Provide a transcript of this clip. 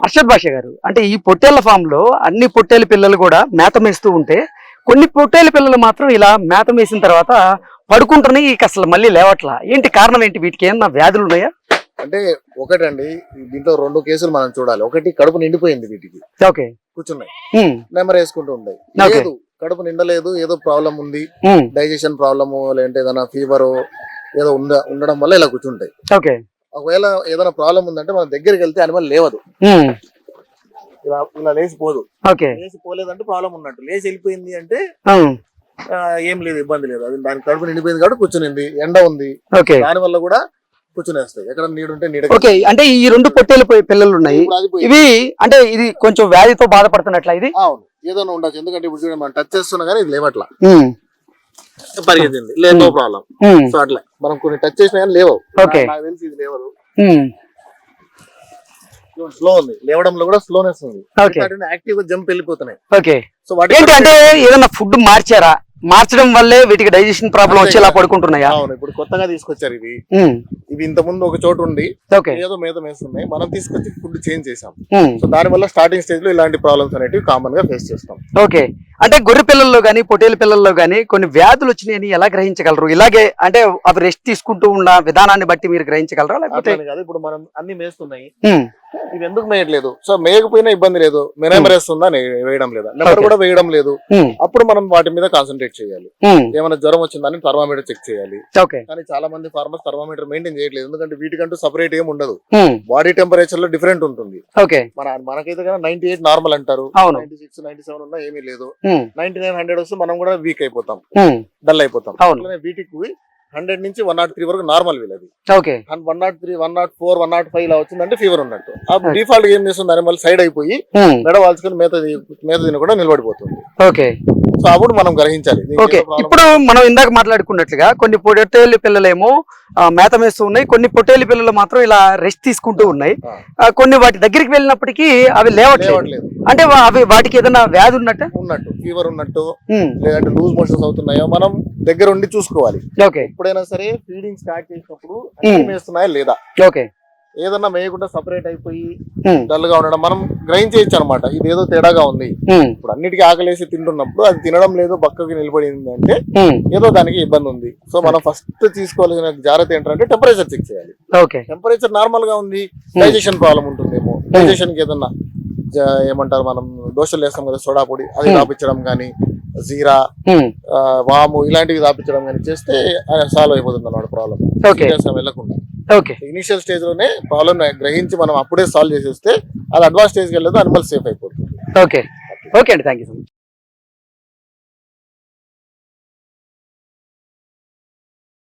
అర్షద్ భాష గారు అంటే ఈ పొట్టేళ్ళ ఫామ్లో అన్ని పొట్టేల పిల్లలు కూడా మేత మేస్తూ ఉంటే కొన్ని పొట్టేల పిల్లలు మాత్రం ఇలా మేత మేసిన తర్వాత పడుకుంటున్నాయి ఇక అసలు మళ్ళీ లేవట్లా? ఏంటి కారణం ఏంటి? వీటికి ఏమన్నా వ్యాధులు ఉన్నాయా? అంటే ఒకటండి దీంట్లో రెండు కేసులు మనం చూడాలి. ఒకటి కడుపు నిండిపోయింది వీటికి. ఓకే. కూర్చున్నాయి. నెంబర్ వేసుకుంటూ ఉన్నాయి. లేదు కడుపు నిండలేదు ఏదో ప్రాబ్లం ఉంది. డైజెషన్ ప్రాబ్లము లేదంటే ఏదైనా ఫీవర్ ఏదో ఉంద ఉండడం వల్ల ఇలా కూర్చుంటాయి. ఓకే. ఒకవేళ ఏదైనా ప్రాబ్లం ఉందంటే మన దగ్గరికి వెళ్తే అనిమల్ లేవదు. ఇలా ఇలా లేచిపోదు. ఓకే. లేచి పోలేదంటే ప్రాబ్లం ఉన్నట్టు. లేచి వెళ్ళిపోయింది అంటే ఏం లేదు ఇబ్బంది లేదు. అది దాని కడుపు నిండిపోయింది కాబట్టి కూర్చునింది. ఎండ ఉంది. ఓకే. దాని వల్ల కూడా కూర్చునేస్తాయి. ఎక్కడ నీడుంటే నీడ ఓకే. అంటే ఈ రెండు పొట్టేలు పిల్లలు ఉన్నాయి. ఇవి అంటే ఇది కొంచెం వ్యాధితో బాధపడుతున్నట్ల ఇది? అవును. ఏదైనా ఉండొచ్చు. ఎందుకంటే ఇప్పుడు చూడండి మనం టచ్ చేస్తున్నా కానీ ఇది లేవట్లా. పరిగెత్తింది. లేదు నో ప్రాబ్లం సో అట్లా. మనం కొన్ని టచ్ చేసినా కానీ లేవు. నాకు తెలిసి ఇది లేవదు. స్లో ఉంది. లేవడంలో కూడా స్లోనెస్ ఉంది. యాక్టివ్గా జంప్ వెళ్ళిపోతున్నాయి. ఓకే. సో వాటి ఏంటి అంటే ఏదైనా ఫుడ్ మార్చారా? మార్చడం వల్లే వీటికి డైజెషన్ ప్రాబ్లం వచ్చి ఇలా పడుకుంటున్నాయా? అవును ఇప్పుడు కొత్తగా తీసుకొచ్చారు ఇవి. ఉమ్, ఇవి ఇంత ముందు ఒక చోటు ఉండి ఓకే. ఏదో మేత వేస్తున్నాయి మనం తీసుకొచ్చి ఫుడ్ చేంజ్ చేసాం సో దాని వల్ల స్టార్టింగ్ స్టేజ్లో ఇలాంటి ప్రాబ్లమ్స్ అనేటివి కామన్గా ఫేస్ చేస్తాం. ఓకే. అంటే గొర్రె పిల్లల్లో గానీ పొట్టేల పిల్లల్లో గానీ కొన్ని వ్యాధులు వచ్చినాయని ఎలా గ్రహించగలరు? ఇలాగే అంటే అవి రెస్ట్ తీసుకుంటూ ఉన్న విధానాన్ని బట్టి మీరు గ్రహించగలరా? లేకపోతే ఇప్పుడు మనం అన్ని మేస్తున్నాయి. ఇవి ఎందుకు మేయట్లేదు? సో మేయకపోయినా ఇబ్బంది లేదు. నే- వేయడం లేదా? నెంబర్. కూడా వేయడం లేదు. అప్పుడు మనం వాటి మీద కాన్సన్ట్రేట్ చేయాలి. ఏమైనా జ్వరం వచ్చిందని థర్మామీటర్ చెక్ చేయాలి. కానీ చాలా మంది ఫార్మర్స్ థర్మామీటర్ మెయింటైన్ చేయట్లేదు. ఎందుకంటే వీటికంటూ సపరేట్ ఏం ఉండదు. బాడీ టెంపరేచర్లో డిఫరెంట్ ఉంటుంది. మన మనకైతే కదా నైన్టీ ఎయిట్ నార్మల్ అంటారు. నైన్టీ సిక్స్ నైన్టీ సెవెన్ ఉన్నా ఏమీ లేదు. నైన్టీ నైన్ హండ్రెడ్ వస్తే మనం కూడా వీక్ అయిపోతాం. డల్ అయిపోతాం. వీటికి హండ్రెడ్ నుంచి వన్ నాట్ త్రీ వరకు నార్మల్ వీళ్ళది okay. One naught three one naught four one naught five ఇలా వచ్చిందంటే ఫీవర్ ఉన్నట్టు. ఆ Okay. డిఫాల్ట్ ఏం చేస్తుంది? దాని సైడ్ అయిపోయి ఉమ్, మెడ వాల్చుకొని మేత మేత తినకుండా నిలబడిపోతుంది. ఓకే. సో అప్పుడు మనం గ్రహించాలి. ఓకే. ఇప్పుడు మనం ఇందాక మాట్లాడుకున్నట్లుగా కొన్ని పొట్టేలు పిల్లలేమో మేత మేస్తూ ఉన్నాయి. కొన్ని పొట్టేలు పిల్లలు మాత్రం ఇలా రెస్ట్ తీసుకుంటూ ఉన్నాయి. కొన్ని వాటి దగ్గరికి వెళ్ళినప్పటికీ అవి లేవట్లేదు. అంటే అవి వాటికి ఏదైనా వ్యాధి ఉన్నట్ట? ఉన్నట్టు ఫీవర్ ఉన్నట్టు లేదంటే లూజ్ మోషన్స్ అవుతున్నాయో మనం దగ్గర ఉండి చూసుకోవాలి. ఓకే. ఎప్పుడైనా సరే ఫీడింగ్ స్టార్ట్ చేసినప్పుడు లేదా? ఓకే. ఏదన్నా మేయకుండా సపరేట్ అయిపోయి డల్గా ఉండడం మనం గ్రహించేయచ్చు అనమాట ఇది ఏదో తేడాగా ఉంది. ఇప్పుడు అన్నిటికీ ఆకలేసి తింటున్నప్పుడు అది తినడం లేదు పక్కకి నిలబడింది అంటే ఏదో దానికి ఇబ్బంది ఉంది. సో మనం ఫస్ట్ తీసుకోవాల్సిన జాగ్రత్త ఏంటంటే టెంపరేచర్ చెక్ చేయాలి. ఓకే టెంపరేచర్ నార్మల్గా ఉంది డైజెషన్ ప్రాబ్లం ఉంటుందేమో. డైజెషన్కి ఏదన్నా ఏమంటారు మనం దోశలు వేస్తాం కదా సోడా పొడి అది Hmm. రాపించడం కానీ జీరా వాము ఇలాంటివి రాపించడం కానీ చేస్తే సాల్వ్ అయిపోతుంది అన్నమాట ప్రాబ్లం వెళ్ళకుండా. ఓకే. ఇనిషియల్ స్టేజ్లోనే ప్రాబ్లం గ్రహించి మనం అప్పుడే సాల్వ్ చేసేస్తే అది అడ్వాన్స్ స్టేజ్కి వెళ్ళదు అనిమల్ సేఫ్ అయిపోతుంది. ఓకే. ఓకే అండి. Thank you so much.